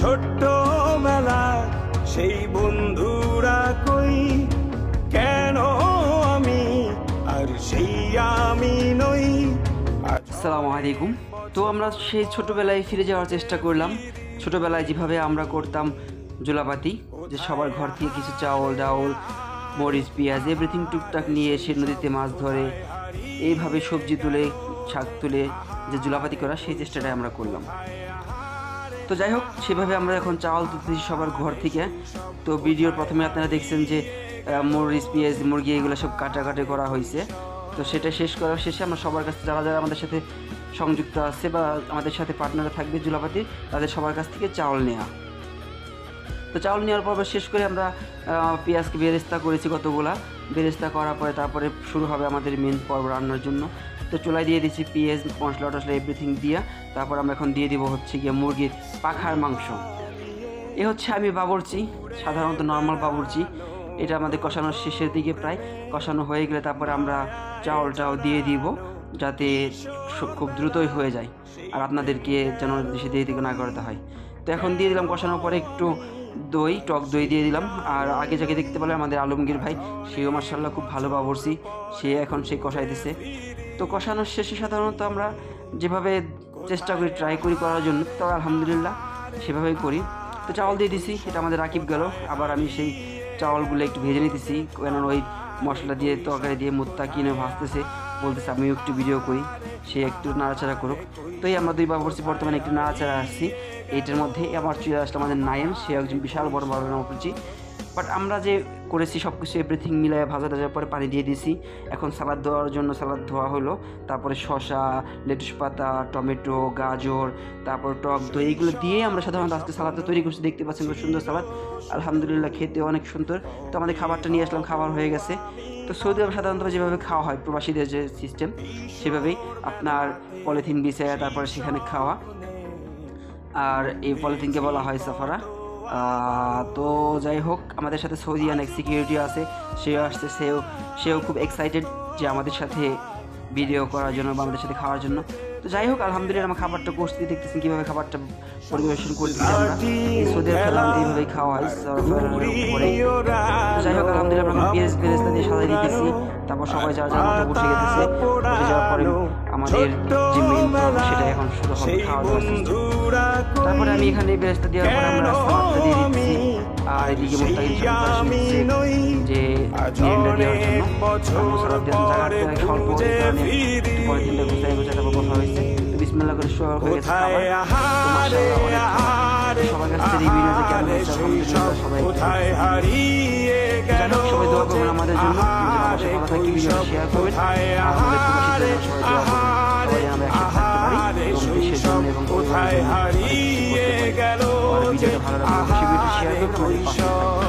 ছোট্ট মেলা, সেই বন্ধুরা কই? কেন আমি আর সেই আমি নই? আসসালামু আলাইকুম। তো আমরা সেই ছোটোবেলায় ফিরে যাওয়ার চেষ্টা করলাম। ছোটোবেলায় যেভাবে আমরা করতাম জোলাপাতি, যে সবার ঘর থেকে কিছু চাউল, ডাউল, মরিচ, পেঁয়াজ এভরিথিং টুকটাক নিয়ে এসে নদীতে মাছ ধরে, এইভাবে সবজি তুলে, শাক তুলে যে জোলাপাতি করা, সেই চেষ্টাটাই আমরা করলাম। তো যাই হোক, সেভাবে আমরা এখন চাউল তুলতেছি সবার ঘর থেকে। তো ভিডিওর প্রথমে আপনারা দেখছেন যে মরিচ পেঁয়াজ মুরগি, এগুলো সব কাটাকাটি করা হয়েছে। তো সেটা শেষ করার শেষে আমরা সবার কাছে যারা যারা আমাদের সাথে সংযুক্ত আছে বা আমাদের সাথে পার্টনার থাকবে জুলাপাতি, তাদের সবার কাছ থেকে চাউল নেওয়া তো চাউল নেওয়ার পর শেষ করে আমরা পেঁয়াজকে বেরেস্তা করেছি কতগুলা। বেরেস্তা করার পরে তারপরে শুরু হবে আমাদের মেন পর্ব রান্নার জন্য। তো চুলায় দিয়ে দিচ্ছি পেঁয়াজ, মশলা, টশলা এভরিথিং দিয়া। তারপর আমরা এখন দিয়ে দিব হচ্ছে গিয়ে মুরগির পাখার মাংস। এ হচ্ছে আমি বাবরচি, সাধারণত নর্মাল বাবরচি। এটা আমাদের কষানোর শেষের দিকে প্রায়। কষানো হয়ে গেলে তারপরে আমরা চাউল চাউলটাও দিয়ে দিব, যাতে খুব দ্রুতই হয়ে যায়। আর আপনাদেরকে যেন বেশি দেরি দিকে না করতে হয়। তো এখন দিয়ে দিলাম কষানোর পরে একটু দই, টক দই দিয়ে দিলাম। আর আগে যাকে দেখতে পেলে আমাদের আলমগীর ভাই, সেও মার্শাল্লাহ খুব ভালো বাবরছি সে এখন সে কষাইতেছে। তো কষানোর শেষে সাধারণত আমরা যেভাবে চেষ্টা করি ট্রাই করি করার জন্য তো আলহামদুলিল্লাহ সেভাবেই করি। তো চাউল দিয়ে দিছি, এটা আমাদের রাকিব গেল। আবার আমি সেই চাউলগুলো একটু ভেজে নিতেছি কেন ওই মশলা দিয়ে, তরকারি দিয়ে মুত্তা কিনে ভাজতেছে। বলতেছে, আমিও একটু ভিডিও করি, সে একটু নাড়াচাড়া করুক। তো এই আমরা দুই বাবরসি বর্তমানে একটু নাড়াচাড়া আসছি। এইটার মধ্যে আমার চলে আসলে আমাদের নায়েম, সে একজন বিশাল বড় বড় নামপুচি বাট আমরা যে করেছি সব কিছু এভরিথিং মিলায় ভাজা টাজার পরে পানি দিয়ে দিয়েছি। এখন সালাদ ধোয়ার জন্য সালাদ ধোয়া হলো। তারপরে শশা লেটুস পাতা, টমেটো, গাজর, তারপর টক দই, এইগুলো দিয়ে আমরা সাধারণত আজকে সালাদটা তৈরি করছি। দেখতে পাচ্ছেন খুব সুন্দর সালাদ। আলহামদুলিল্লাহ খেতে অনেক সুন্দর। তো আমাদের খাবারটা নিয়ে আসলাম, খাবার হয়ে গেছে। তো সৌদি আরব সাধারণত যেভাবে খাওয়া হয়, প্রবাসীদের যে সিস্টেম সেভাবেই আপনার পলিথিন বিছায়, তারপরে সেখানে খাওয়া। আর এই পলিথিনকে বলা হয় সাফারা। তো যাই হোক, আমাদের সাথে সৌদি অনেক সিকিউরিটি আছে। সেও আসছে, সেও সেও খুব এক্সাইটেড যে আমাদের সাথে ভিডিও করার জন্য বা আমাদের সাথে খাওয়ার জন্য। তো যাই হোক, আলহামদুলিল্লাহ আমার খাবারটা করতে দেখতেছেন কীভাবে খাবারটা পরিবেশন করতেছি আমরা। সৌদি এইভাবেই খাওয়া হয় যাই হোক, আলহামদুলিল্লাহ সাজাই দিতেছি। তারপর সবাই যার মতো বসে পরে আমাদের যে সেটা এখন শুরু হবে খাওয়া কই তারপরে আমি এখানে বেরেস্তা দেওয়ার পরে আমরা সালাদটা দিয়ে দিচ্ছি। আর এদিকে মোস্তাকিম সাহেব আমি যে আজ দেওয়ার জন্য। মশলা দেওয়ার জায়গাটা কারণে ফিরি। পরে তিনটা গুছাই গুছাই বসা হয়েছে। তো বিসমিল্লাহ করে শুরু হয়ে গেছে সবার কাছ রিভিউ নিয়ে কেমন সবাই সবাই দোয়া করবেন আমাদের জন্য। আমাদের ভালো থাকি শেয়ার করবেন। আমাদের সবাই দোয়া করবেন। আমরা একসাথে আহারে এবং দেশের জন্য এবং কোথায় হারিয়ে গেল ভিডিওটা ভালো লাগলে অবশ্যই শেয়ার করবেন।